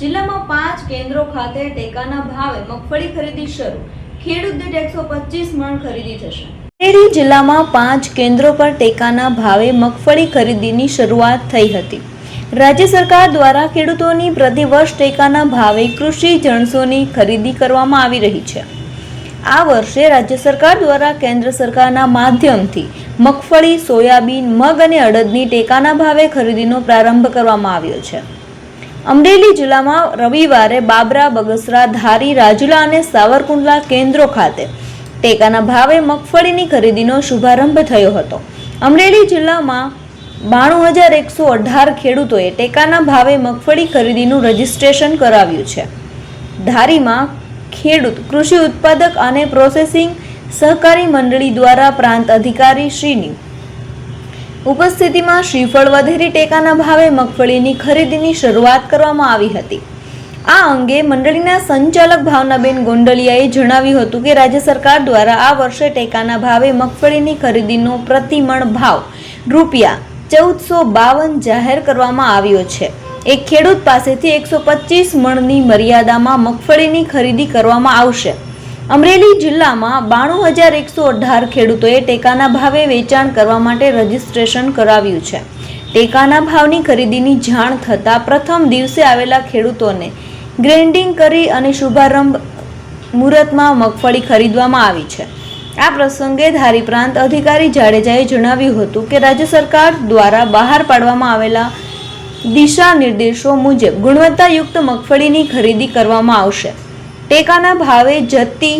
જિલ્લામાં પાંચ કેન્દ્રો ખાતે ટેકાના ભાવે મગફળી ખરીદી શરૂ. ખેડૂત દીઠ એકસો પચીસ મણ ખરીદી થશે. અમરેલી જિલ્લામાં પાંચ કેન્દ્રો પર ટેકાના ભાવે મગફળી ખરીદીની શરૂઆત થઈ હતી. રાજ્ય સરકાર દ્વારા ખેડૂતોની પ્રતિવર્ષ ટેકાના ભાવે કૃષિ જણસોની ખરીદી કરવામાં આવી રહી છે. આ વર્ષે રાજ્ય સરકાર દ્વારા કેન્દ્ર સરકારના માધ્યમથી મગફળી, સોયાબીન, મગ અને અડદની ટેકાના ભાવે ખરીદીનો પ્રારંભ કરવામાં આવ્યો છે. અમરેલી જિલ્લામાં રવિવારે બાબરા, બગસરા, ધારી, રાજુલા અને સાવરકુંડલા કેન્દ્રો ખાતે ટેકાના ભાવે મગફળીની ખરીદીનો શુભારંભ થયો હતો. અમરેલી જિલ્લામાં બાણું હજાર એકસો અઢાર ખેડૂતોએ ટેકાના ભાવે મગફળી ખરીદીનું રજીસ્ટ્રેશન કરાવ્યું છે. ધારીમાં ખેડૂત, કૃષિ ઉત્પાદક અને પ્રોસેસિંગ સહકારી મંડળી દ્વારા પ્રાંત અધિકારી શ્રીની ઉપસ્થિતિમાં શ્રીફળ વધેરી ટેકાના ભાવે મગફળીની ખરીદીની શરૂઆત કરવામાં આવી હતી. આ અંગે મંડળીના સંચાલક ભાવનાબેન ગોંડલિયાએ જણાવ્યું હતું કે રાજ્ય સરકાર દ્વારા આ વર્ષે ટેકાના ભાવે મગફળીની ખરીદીનો પ્રતિમણ ભાવ રૂપિયા ચૌદસો બાવન જાહેર કરવામાં આવ્યો છે. એક ખેડૂત પાસેથી એકસો પચીસ મણની મર્યાદામાં મગફળીની ખરીદી કરવામાં આવશે. અમરેલી જિલ્લામાં બાણું હજાર એકસો અઢાર ખેડૂતોએ ટેકાના ભાવે વેચાણ કરવા માટે રજીસ્ટ્રેશન કરાવ્યું છે. ટેકાના ભાવની ખરીદીની જાણ થતાં પ્રથમ દિવસે આવેલા ખેડૂતોને ગ્રેન્ડિંગ કરી અને શુભારંભ મુહૂર્તમાં મગફળી ખરીદવામાં આવી છે. આ પ્રસંગે ધારી પ્રાંત અધિકારી જાડેજાએ જણાવ્યું હતું કે રાજ્ય સરકાર દ્વારા બહાર પાડવામાં આવેલા દિશા નિર્દેશો મુજબ ગુણવત્તાયુક્ત મગફળીની ખરીદી કરવામાં આવશે. ટેકાના ભાવે જતી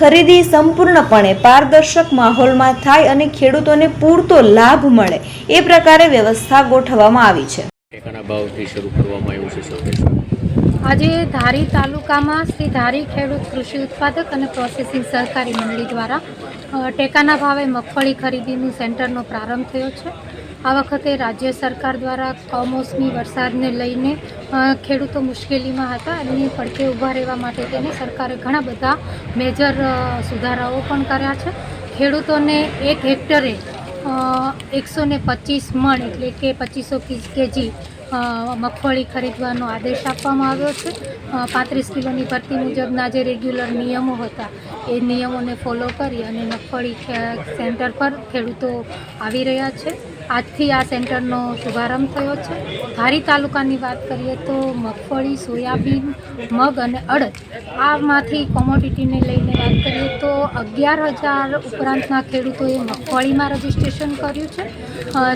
ખરીદી સંપૂર્ણપણે પારદર્શક માહોલમાં થાય અને ખેડૂતોને પૂરતો લાભ મળે એ પ્રકારે વ્યવસ્થા ગોઠવવામાં આવી છે. ટેકાના ભાવથી શરૂ કરવામાં આવ્યું છે સંદેશ આજે ધારી તાલુકામાં શ્રી ધારી ખેડૂત કૃષિ ઉત્પાદક અને પ્રોસેસિંગ સહકારી મંડળી દ્વારા ટેકાના ભાવે મગફળી ખરીદીનું સેન્ટરનો પ્રારંભ થયો છે. આ વખતે રાજ્ય સરકાર દ્વારા કમોસમી વરસાદને લઈને ખેડૂતો મુશ્કેલીમાં હતા એમની પડકે ઊભા રહેવા માટે તેને સરકારે ઘણા બધા મેજર સુધારાઓ પણ કર્યા છે. ખેડૂતોને એક હેક્ટરે એકસો ને પચીસ મણ એટલે કે પચીસો કેજી મગફળી ખરીદવાનો આદેશ આપવામાં આવ્યો છે. પાંત્રીસ કિલોની ભરતી મુજબના જે રેગ્યુલર નિયમો હતા, એ નિયમોને ફોલો કરી અને મગફળી સેન્ટર પર ખેડૂતો આવી રહ્યા છે. આજથી આ સેન્ટરનો શુભારંભ થયો છે. ધારી તાલુકાની વાત કરીએ તો મગફળી, સોયાબીન, મગ અને અડદ આમાંથી કોમોડિટીને લઈને વાત કરીએ તો અગિયાર હજાર ઉપરાંતના ખેડૂતોએ મગફળીમાં રજીસ્ટ્રેશન કર્યું છે.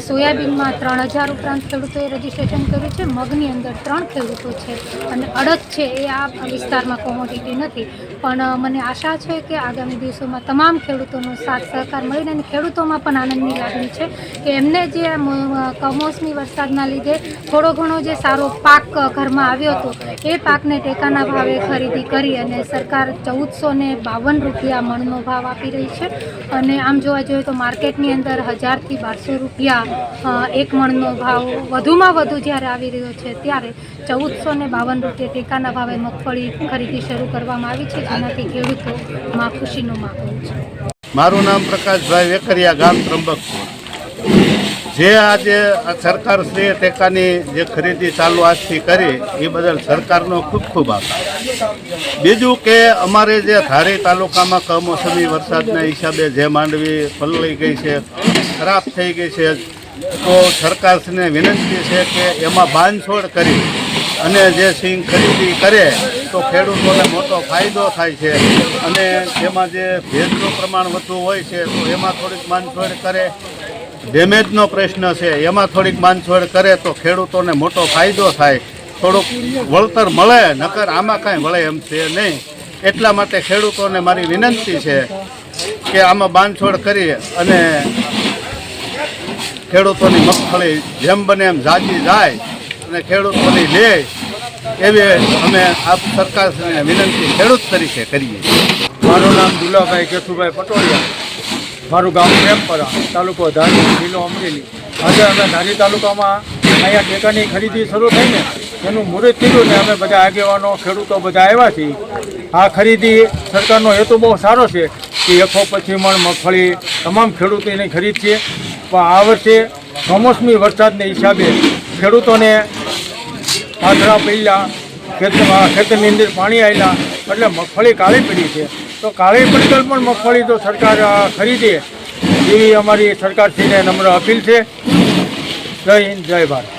સોયાબીનમાં ત્રણ હજાર ઉપરાંત ખેડૂતોએ રજીસ્ટ્રેશન કર્યું છે. મગની અંદર ત્રણ ખેડૂતો છે અને અડદ છે એ આ વિસ્તારમાં કોમોડિટી નથી. પણ મને આશા છે કે આગામી દિવસોમાં તમામ ખેડૂતોનો સાથ સહકાર મળીને અને ખેડૂતોમાં પણ આનંદની લાગણી છે કે એમને જે કમોસમી વરસાદના લીધે થોડો ઘણો જે સારો પાક ઘરમાં આવ્યો હતો, એ પાકને ટેકાના ભાવે ખરીદી કરી અને સરકાર ચૌદસો ને બાવન રૂપિયા મણનો ભાવ આપી રહી છે. અને આમ જોવા જોઈએ તો માર્કેટની અંદર હજારથી બારસો રૂપિયા એક મણનો ભાવ વધુમાં વધુ જ્યારે આવી રહ્યો છે, ત્યારે ચૌદસો ને બાવન રૂપિયા ટેકાના ભાવે મગફળી ખરીદી શરૂ કરવામાં આવી છે. જેનાથી ખેડૂતોમાં ખુશીનો માહોલ છે. મારું નામ પ્રકાશભાઈ વેકરિયા, ગામ ત્રંબકપુર. જે આજે સરકારશ્રીએ ટેકાની જે ખરીદી ચાલુ આજથી કરી, એ બદલ સરકારનો ખૂબ ખૂબ આભાર. બીજું કે અમારે જે ધારી તાલુકામાં કમોસમી વરસાદના હિસાબે જે માંડવી પલળી ગઈ છે, ખરાબ થઈ ગઈ છે, તો સરકારશ્રીને વિનંતી છે કે એમાં બાંધછોડ કરી અને જે સિંગ ખરીદી કરે, તો ખેડૂતોને મોટો ફાયદો થાય છે. અને તેમાં જે ભેજનું પ્રમાણ વધુ હોય છે, તો એમાં થોડીક બાંધછોડ કરે ડેમેજનો પ્રશ્ન છે. એમાં થોડીક બાંધછોડ કરે તો ખેડૂતોને મોટો ફાયદો થાય. થોડુંક વળતર મળે, નકર આમાં કાંઈ વળે એમ છે નહીં. એટલા માટે ખેડૂતોને મારી વિનંતી છે કે આમાં બાંધછોડ કરી અને ખેડૂતોની મગફળી જેમ બને એમ જાજી જાય અને ખેડૂતોની લે એવી અમે આપ સરકારને વિનંતી ખેડૂત તરીકે કરીએ. મારું નામ દુલાભાઈ કેશુભાઈ પટોડિયા મારું ગામ પ્રેમપરા તાલુકો ધારી, જિલ્લો અમરેલી. આજે અમે ધારી તાલુકામાં અહીંયા ટેકાની ખરીદી શરૂ થઈને એનું મુહૂર્ત થયું ને અમે બધા આગેવાનો, ખેડૂતો બધા આવ્યા છીએ. આ ખરીદી સરકારનો હેતુ બહુ સારો છે કે એકો પછી મણ મગફળી તમામ ખેડૂતોની ખરીદ છે. પણ આ વર્ષે કમોસમી વરસાદને હિસાબે ખેડૂતોને પાથરા પહેલાં ખેતરમાં, ખેતરની અંદર પાણી આવેલા એટલે મગફળી કાળી પડી છે. તો કાળી પટકલ પણ મગફળી તો સરકાર ખરીદે. એવી અમારી સરકારશ્રીને નમ્ર અપીલ છે. જય હિન્દ, જય ભારત.